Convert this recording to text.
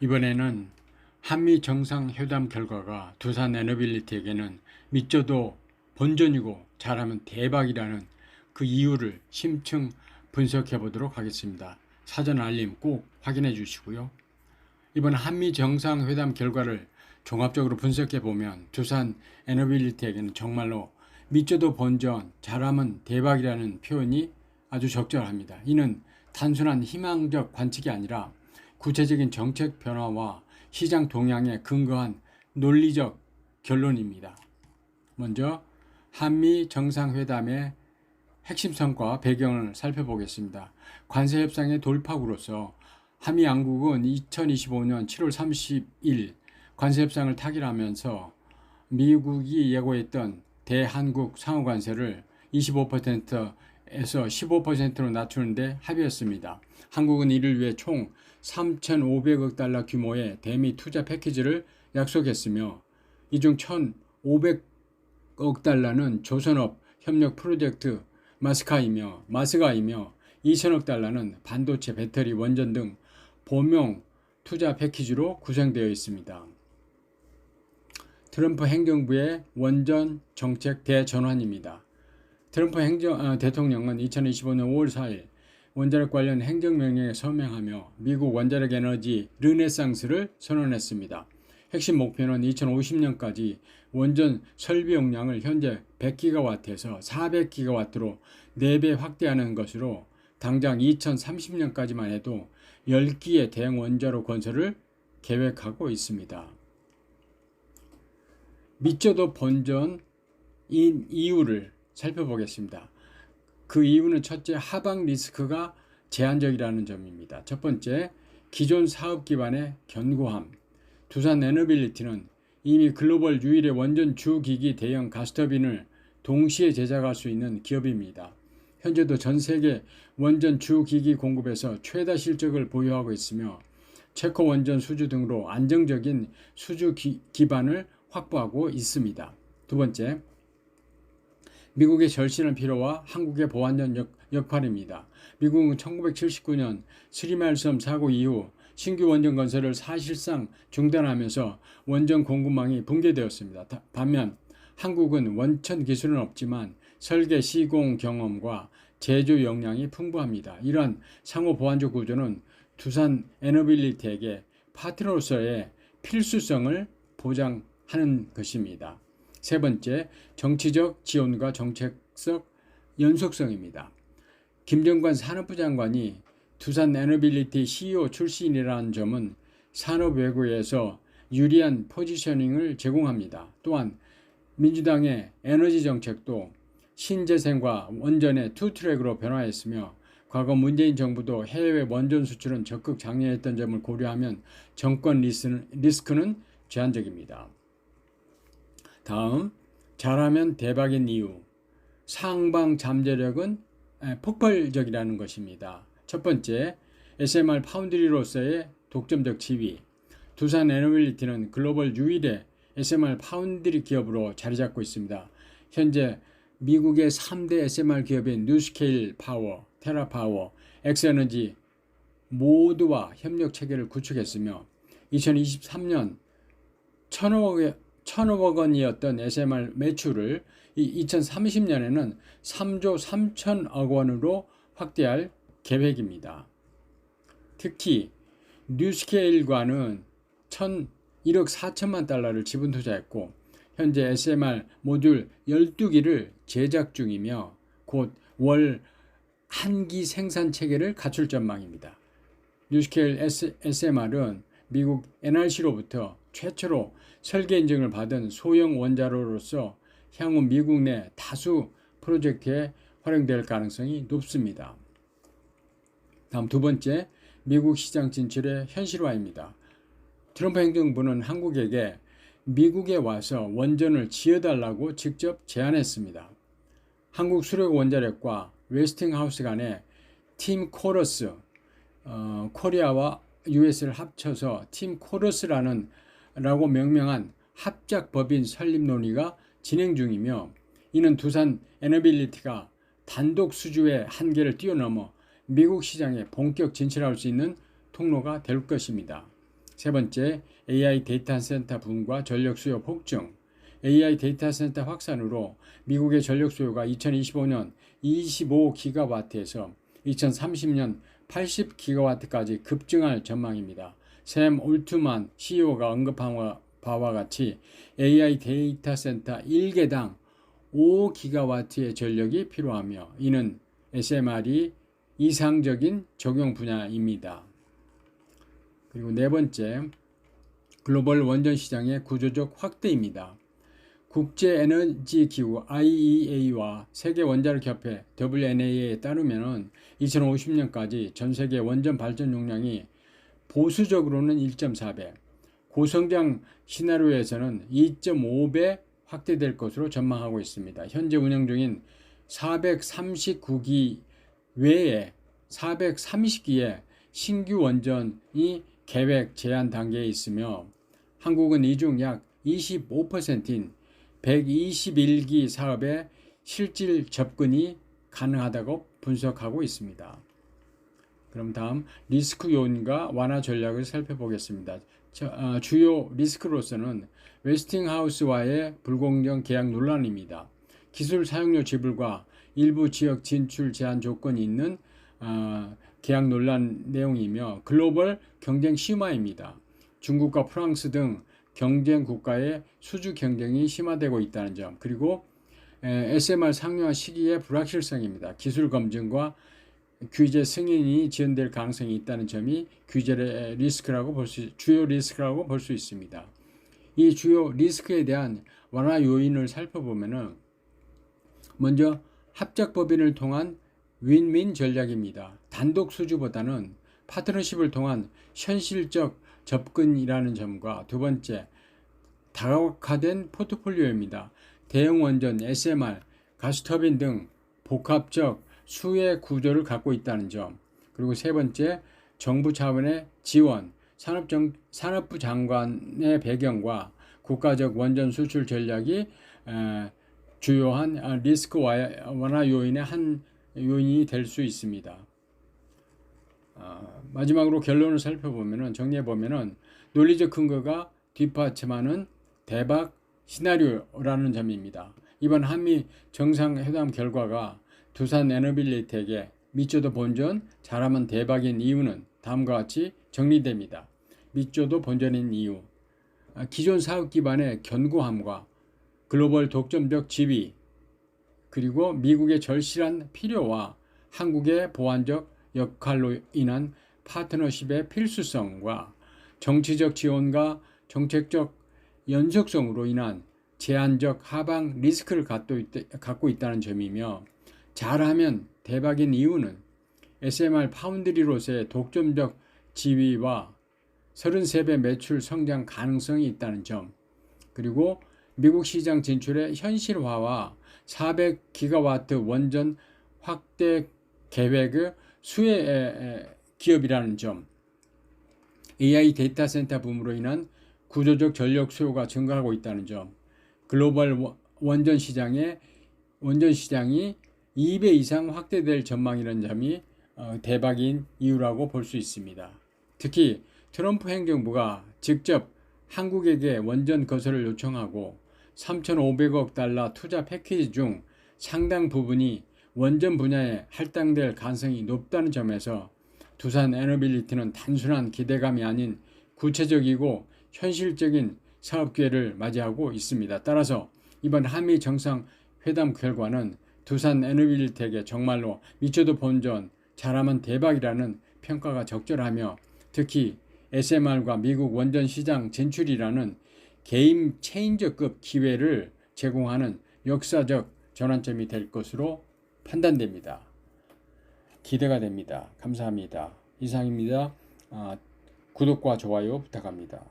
이번에는 한미 정상회담 결과가 두산 에너빌리티에게는 믿져도 본전이고 잘하면 대박이라는 그 이유를 심층 분석해 보도록 하겠습니다. 사전 알림 꼭 확인해 주시고요. 이번 한미 정상회담 결과를 종합적으로 분석해 보면 두산 에너빌리티에게는 정말로 믿져도 본전, 잘하면 대박이라는 표현이 아주 적절합니다. 이는 단순한 희망적 관측이 아니라 구체적인 정책 변화와 시장 동향에 근거한 논리적 결론입니다. 먼저 한미 정상회담의 핵심 성과 배경을 살펴보겠습니다. 관세 협상의 돌파구로서 한미 양국은 2025년 7월 30일 관세 협상을 타결하면서 미국이 예고했던 대한국 상호 관세를 25% 에서 15%로 낮추는데 합의했습니다. 한국은 이를 위해 총 3,500억 달러 규모의 대미 투자 패키지를 약속했으며 이 중 1,500억 달러는 조선업 협력 프로젝트 마스카이며 마스가이며 2천억 달러는 반도체, 배터리, 원전 등 보명 투자 패키지로 구성되어 있습니다. 트럼프 행정부의 원전 정책 대전환입니다. 트럼프 행정, 아, 대통령은 2025년 5월 4일 원자력 관련 행정명령에 서명하며 미국 원자력 에너지 르네상스를 선언했습니다. 핵심 목표는 2050년까지 원전 설비 용량을 현재 100기가와트에서 400기가와트로 4배 확대하는 것으로 당장 2030년까지만 해도 10기의 대형 원자로 건설을 계획하고 있습니다. 믿져도 본전인 이유를 살펴보겠습니다. 그 이유는 첫째 하방 리스크가 제한적이라는 점입니다. 첫 번째 기존 사업 기반의 견고함. 두산 에너빌리티는 이미 글로벌 유일의 원전 주기기 대형 가스터빈을 동시에 제작할 수 있는 기업입니다. 현재도 전 세계 원전 주기기 공급에서 최다 실적을 보유하고 있으며 체코 원전 수주 등으로 안정적인 수주 기, 기반을 확보하고 있습니다. 두 번째, 미국의 절실한 필요와 한국의 보안전 역, 역할입니다. 미국은 1979년 스리말섬 사고 이후 신규 원전 건설을 사실상 중단하면서 원전 공급망이 붕괴되었습니다. 반면 한국은 원천 기술은 없지만 설계 시공 경험과 제조 역량이 풍부합니다. 이러한 상호 보완적 구조는 두산 에너빌리티에게 파트너로서의 필수성을 보장하는 것입니다. 세 번째, 정치적 지원과 정책적 연속성입니다. 김정관 산업부 장관이 두산 에너빌리티 CEO 출신이라는 점은 산업 외국에서 유리한 포지셔닝을 제공합니다. 또한 민주당의 에너지 정책도 신재생과 원전의 투트랙으로 변화했으며 과거 문재인 정부도 해외 원전 수출은 적극 장려했던 점을 고려하면 정권 리스크는 제한적입니다. 다음 잘하면 대박인 이유 상방 잠재력은 폭발적이라는 것입니다. 첫 번째 SMR 파운드리로서의 독점적 지위 두산 에너빌리티는 글로벌 유일의 SMR 파운드리 기업으로 자리 잡고 있습니다. 현재 미국의 3대 SMR 기업인 뉴스케일 파워, 테라파워, 엑스에너지 모두와 협력 체계를 구축했으며 2023년 천억의 1,500억 원이었던 SMR 매출을 이 2030년에는 3조 3천억 원으로 확대할 계획입니다. 특히 뉴스케일과는 1,1억 4천만 달러를 지분 투자했고 현재 SMR 모듈 12기를 제작 중이며 곧 월 한기 생산 체계를 갖출 전망입니다. 뉴스케일 SMR은 미국 NRC로부터 최초로 설계 인증을 받은 소형 원자로로서 향후 미국 내 다수 프로젝트에 활용될 가능성이 높습니다. 다음 두 번째, 미국 시장 진출의 현실화입니다. 트럼프 행정부는 한국에게 미국에 와서 원전을 지어달라고 직접 제안했습니다. 한국 수력 원자력과 웨스팅하우스 간의 팀 코러스, 어, 코리아와 US를 합쳐서 팀 코러스라는 라고 명명한 합작 법인 설립 논의가 진행 중이며 이는 두산 에너빌리티가 단독 수주의 한계를 뛰어넘어 미국 시장에 본격 진출할 수 있는 통로가 될 것입니다. 세 번째, AI 데이터 센터 붐과 전력 수요 폭증. AI 데이터 센터 확산으로 미국의 전력 수요가 2025년 25기가와트에서 2030년 80기가와트까지 급증할 전망입니다. 샘 올트만 CEO가 언급한 바와 같이 AI 데이터 센터 1개당 5기가와트의 전력이 필요하며 이는 SMR이 이상적인 적용 분야입니다. 그리고 네 번째, 글로벌 원전 시장의 구조적 확대입니다. 국제 에너지 기구 IEA와 세계 원자력 협회 WNA에 따르면 2050년까지 전 세계 원전 발전 용량이 보수적으로는 1.4배, 고성장 시나리오에서는 2.5배 확대될 것으로 전망하고 있습니다. 현재 운영 중인 439기 외에 430기의 신규 원전이 계획 제한 단계에 있으며 한국은 이 중 약 25%인 121기 사업에 실질 접근이 가능하다고 분석하고 있습니다. 그럼 다음 리스크 요인과 완화 전략을 살펴보겠습니다. 어, 주요 리스크로서는 웨스팅하우스와의 불공정 계약 논란입니다. 기술 사용료 지불과 일부 지역 진출 제한 조건이 있는 어, 계약 논란 내용이며 글로벌 경쟁 심화입니다. 중국과 프랑스 등 경쟁 국가의 수주 경쟁이 심화되고 있다는 점 그리고 SMR 상용화 시기의 불확실성입니다. 기술 검증과 규제 승인이 지연될 가능성이 있다는 점이 규제 리스크라고 볼 수, 주요 리스크라고 볼 수 있습니다. 이 주요 리스크에 대한 완화 요인을 살펴보면은 먼저 합작 법인을 통한 윈윈 전략입니다. 단독 수주보다는 파트너십을 통한 현실적 접근이라는 점과 두 번째 다각화된 포트폴리오입니다. 대형 원전, SMR, 가스터빈 등 복합적 수혜 구조를 갖고 있다는 점. 그리고 세 번째, 정부 차원의 지원, 산업정, 산업부 장관의 배경과 국가적 원전 수출 전략이 에, 주요한 아, 리스크 완화 요인의 한 요인이 될 수 있습니다. 어, 마지막으로 결론을 살펴보면 정리해 보면은 논리적 근거가 뒷받침하는 대박 시나리오라는 점입니다. 이번 한미 정상회담 결과가 두산 에너빌리텍의 미조도 본전 잘하면 대박인 이유는 다음과 같이 정리됩니다. 미조도 본전인 이유 아, 기존 사업 기반의 견고함과 글로벌 독점적 지위 그리고 미국의 절실한 필요와 한국의 보완적 역할로 인한 파트너십의 필수성과 정치적 지원과 정책적 연속성으로 인한 제한적 하방 리스크를 갖고 있다는 점이며 잘하면 대박인 이유는 SMR 파운드리로서의 독점적 지위와 33배 매출 성장 가능성이 있다는 점, 그리고 미국 시장 진출의 현실화와 400기가와트 원전 확대 계획의 수혜 기업이라는 점, AI 데이터 센터 붐으로 인한 구조적 전력 수요가 증가하고 있다는 점, 글로벌 원전 시장의 원전 시장이 2배 이상 확대될 전망이라는 점이 어, 대박인 이유라고 볼 수 있습니다. 특히 트럼프 행정부가 직접 한국에게 원전 거설을 요청하고 3,500억 달러 투자 패키지 중 상당 부분이 원전 분야에 할당될 가능성이 높다는 점에서 두산 에너빌리티는 단순한 기대감이 아닌 구체적이고 현실적인 사업 기회를 맞이하고 있습니다. 따라서 이번 한미 정상회담 결과는 두산 에너빌텍에 정말로 미쳐도 본전 잘하면 대박이라는 평가가 적절하며 특히 SMR과 미국 원전 시장 진출이라는 게임 체인저급 기회를 제공하는 역사적 전환점이 될 것으로 판단됩니다. 기대가 됩니다. 감사합니다. 이상입니다. 아, 구독과 좋아요 부탁합니다.